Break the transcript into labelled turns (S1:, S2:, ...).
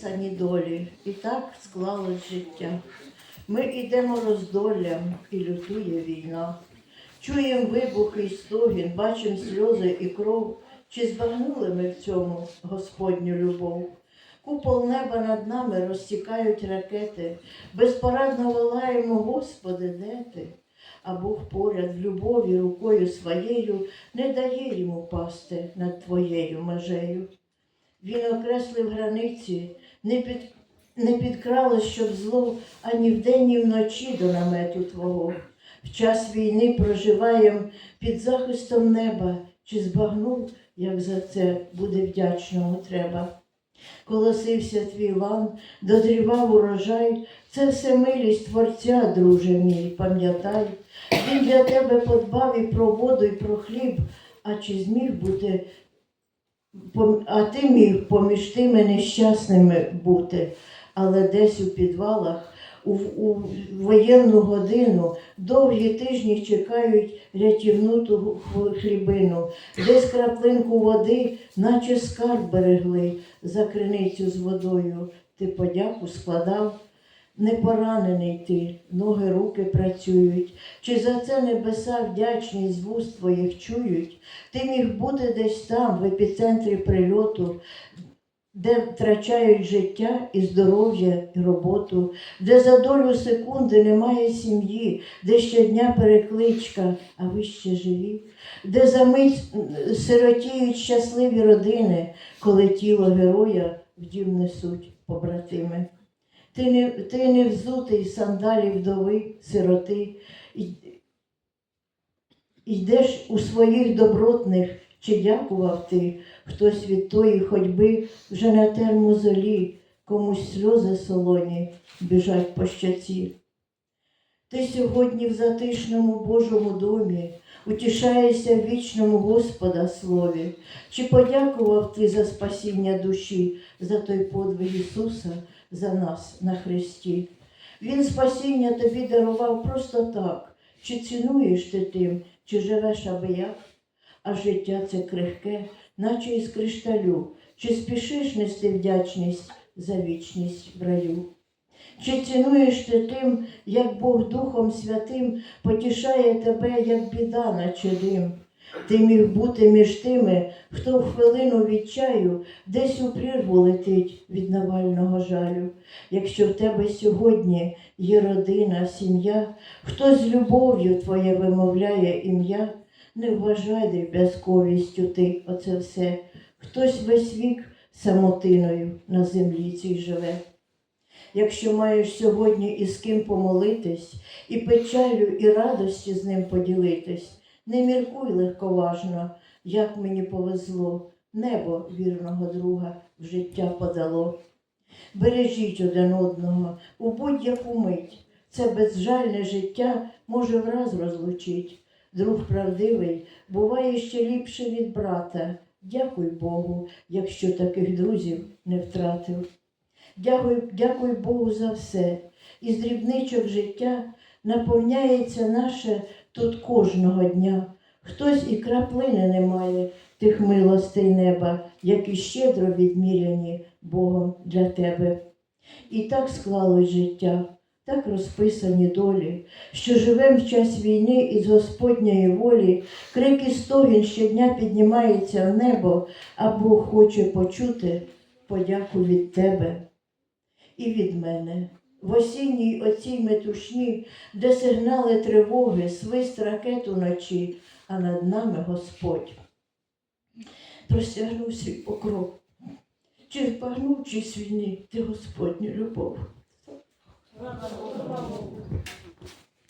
S1: Сані долі, і так склалось життя. Ми йдемо роздоллям, і лютує війна. Чуємо вибухи й стогін, бачимо сльози і кров. Чи збагнули ми в цьому Господню любов? Купол неба над нами розтікають ракети, безпорадно волаємо, Господи, де ти? А Бог поряд в любові рукою своєю не дає йому пасти над твоєю межею. Він окреслив границі, не, під, не підкралось, щоб зло ані вдень, ні вночі до намету Твого. В час війни проживаєм під захистом неба, чи збагнув, як за це буде вдячного треба. Колосився твій лан, дозрівав урожай, це все милість Творця, друже мій, пам'ятай. Він для тебе подбав і про воду, і про хліб, а чи зміг бути А ти міг поміж тими нещасними бути, але десь у підвалах, у, у воєнну годину, довгі тижні чекають рятівну хлібину, десь краплинку води, наче скарб берегли за криницю з водою. Ти подяку складав, не поранений ти, ноги, руки працюють. Чи за це небеса вдячність з вуст твоїх чують? Ти міг бути десь там, в епіцентрі прильоту, де втрачають життя і здоров'я, і роботу, де за долю секунди немає сім'ї, де щодня перекличка, а ви ще живі, де за мить сиротіють щасливі родини, коли тіло героя в дім несуть побратими. Ти не, ти не взутий сандалі вдови, сироти, Йдеш у своїх добротних, чи дякував ти, хтось від тої ходьби вже на термозолі, комусь сльози солоні біжать по щаці. Ти сьогодні в затишному Божому домі утішаєшся в вічному Господа слові. Чи подякував ти за спасіння душі, за той подвиг Ісуса, за нас на Христі? Він спасіння тобі дарував просто так. Чи цінуєш ти тим, чи живеш аби як? А життя це крихке, наче із кришталю. Чи спішиш нести вдячність за вічність в раю? Чи цінуєш ти тим, як Бог Духом Святим потішає тебе, як біда, наче дим? Ти міг бути між тими, хто в хвилину відчаю десь у прірву летить від навального жалю. Якщо в тебе сьогодні є родина, сім'я, хто з любов'ю твоє вимовляє ім'я, не вважай дріб'язковістю ти оце все. Хтось весь вік самотиною на землі цій живе. Якщо маєш сьогодні із ким помолитись, і печалю, і радості з ним поділитись, не міркуй легковажно, як мені повезло, небо вірного друга в життя подало. Бережіть один одного у будь-яку мить. Це безжальне життя може враз розлучить. Друг правдивий буває ще ліпше від брата. Дякуй Богу, якщо таких друзів не втратив. Дякуй, дякуй Богу за все. Із дрібничок життя наповняється наше тут кожного дня. Хтось і краплини не має тих милостей неба, які щедро відміряні Богом для тебе. І так склалось життя, так розписані долі, що живем в час війни із Господньої волі, крики стогін щодня піднімаються в небо, а Бог хоче почути подяку від тебе і від мене. В осінній оцій метушні, де сигнали тривоги, свист ракет уночі, а над нами Господь. Простягнув свій покров. Чи впагнув, чи війни ти Господню любов?